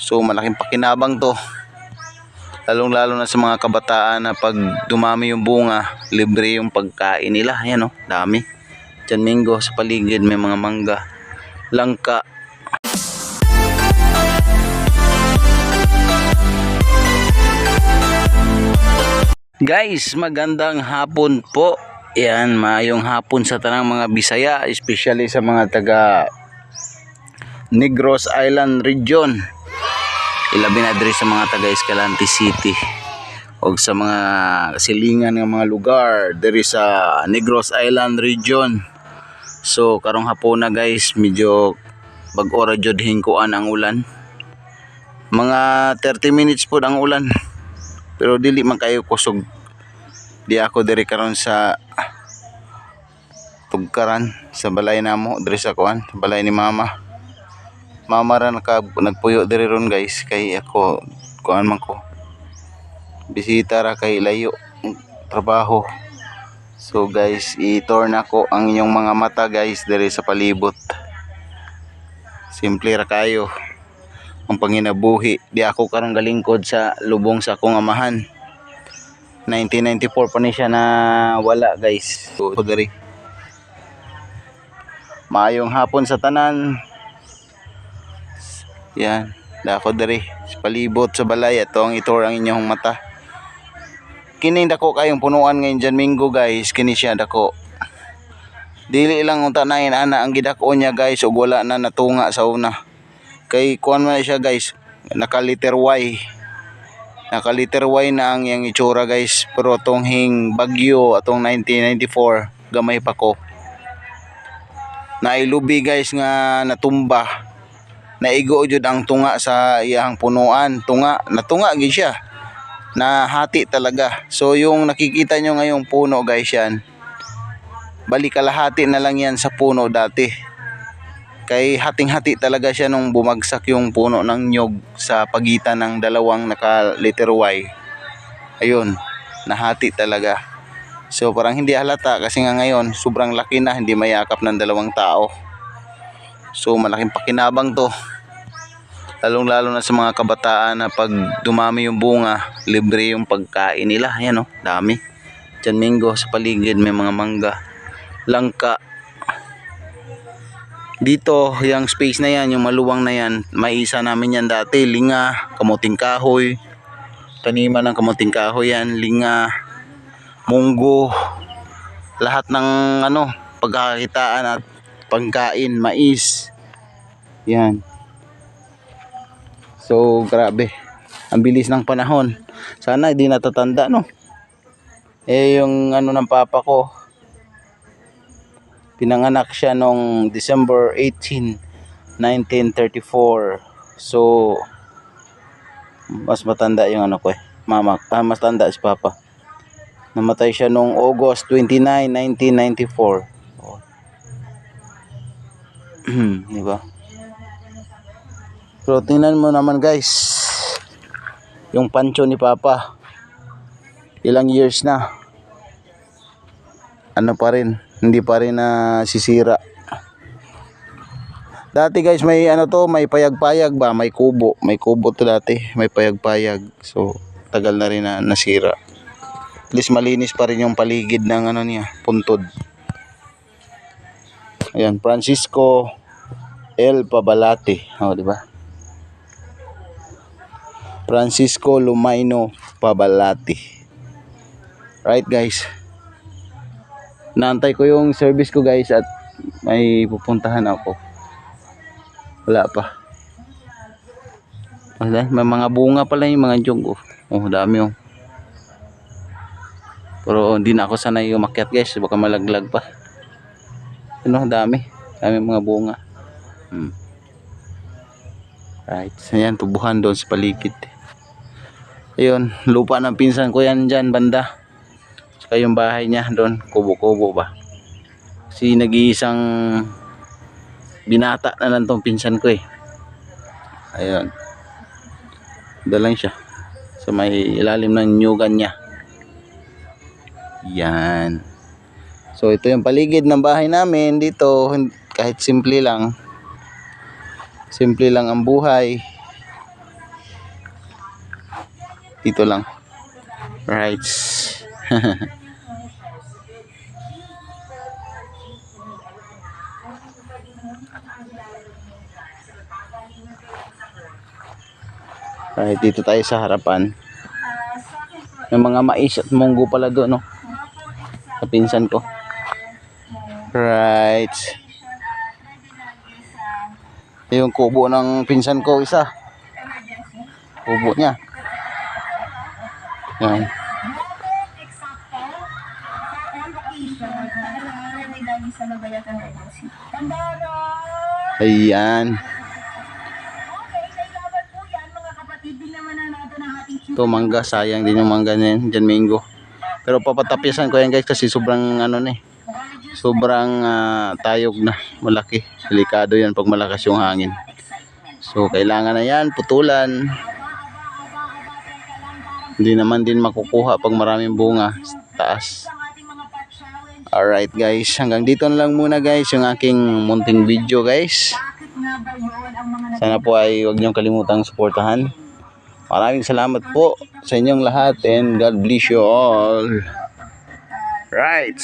So malaking pakinabang to. Lalong lalo na sa mga kabataan na pag dumami yung bunga, libre yung pagkain nila. Ayan oh, dami. Diyan minggo sa paligid may mga mangga, langka. Guys, magandang hapon po. Yan, mayong hapon sa tanang mga Bisaya, especially sa mga taga Negros Island region. Ilabi na sa mga taga Escalante City o sa mga silingan ng mga lugar diri sa Negros Island region. So karong hapon na guys, medyo bag-ora jud hingkuan ang ulan. Mga 30 minutes po ang ulan. Pero dili man kayo kusog. Di ako diri karon sa tugkaran sa balay namo diri sa kuan, balay ni mama. Mama ra naka nagpuyo diri ron guys kay ako kuan man ko. Bisita ra kay layo ang trabaho. So guys, i-tour na ko ang inyong mga mata guys diri sa palibot. Simple ra kayo ang panginabuhi. Di ako karong galingkod sa lubong sa akong amahan. 1994 pa ni siya na wala guys. So, diri. Maayong hapon sa tanan. Yan. Dako diri. Sa palibot sa balay. Ito ang itur ang inyong mata. Kining dako kayong punuan ngayon dyan minggo guys. Kini siya dako. Dili lang unta na ana ang gidako niya guys. ug wala na natunga sa una kay kuan man siya guys naka liter Y naka liter Y na ang yang itsura guys pero tong hing bagyo atong 1994 gamay pa ko nailubi guys nga natumba naigo jud ang tunga sa iyang punuan tunga natunga gid siya nahati talaga so yung nakikita nyo ngayong puno guys yan balik kalahati na lang yan sa puno dati kay hating-hati talaga siya nung bumagsak yung puno ng nyog sa pagitan ng dalawang naka letter Y. Ayun, nahati talaga. So parang hindi halata kasi nga ngayon sobrang laki na hindi mayakap ng dalawang tao. So malaking pakinabang to. Lalong lalo na sa mga kabataan na pag dumami yung bunga, libre yung pagkain nila. Ayan o, dami. Diyan minggo sa paligid may mga mangga, langka, dito yung space na yan yung maluwang na yan maisa namin yan dati linga kamuting kahoy taniman ng kamuting kahoy yan linga munggo lahat ng ano pagkakakitaan at pagkain mais. Yan. So grabe. Ang bilis ng panahon. Sana hindi natatanda no? Eh yung ano ng papa ko pinanganak siya noong December 18 1934 so mas matanda yung ano ko eh. Mama ah, mas tanda si papa. Namatay siya noong August 29 1994 oh. di ba? Pero tingnan mo naman guys. Yung pancho ni papa ilang years na. Ano pa rin hindi pa rin na sisira dati guys may ano to may payag-payag ba? May kubo. May kubo to dati. May payag-payag. So tagal na rin na nasira. At least malinis pa rin yung paligid ng ano niya puntod ayan Francisco L. Pabalati oh di ba? Francisco Lumaino Pabalati right guys. Naantay ko yung service ko guys at may pupuntahan ako. Wala pa. Wala, may mga bunga pala yung mga jog oh, oh dami oh. Pero hindi na ako sanay umakyat guys. Baka malaglag pa ano dami dami mga bunga hmm. right ayan tubuhan doon sa paligid ayun lupa ng pinsan ko yan dyan banda Saka yung bahay niya doon, kubo-kubo ba. Kasi nag-iisang binata na lang tong pinsan ko eh. Ayun. Dalang siya. Sa may ilalim ng nyugan niya. Yan. So ito yung paligid ng bahay namin dito. Kahit simple lang. Simple lang ang buhay. Dito lang. Right. right, dito tayo sa harapan. May mga mais at munggo pala doon, no? Sa pinsan ko. Right. Yung kubo ng pinsan ko isa. Kubo niya. Yan. Ayan. Ito mangga, sayang din yung mangga niyan, dyan mango. Pero papatapisan ko yan guys kasi sobrang ano na eh. Sobrang ah, tayog na, malaki. Delikado yan pag malakas yung hangin. So kailangan na yan, putulan. Hindi naman din makukuha pag maraming bunga taas. Alright guys, hanggang dito na lang muna guys yung aking munting video guys. Sana po ay huwag niyong kalimutang suportahan. Maraming salamat po sa inyong lahat and God bless you all. Right.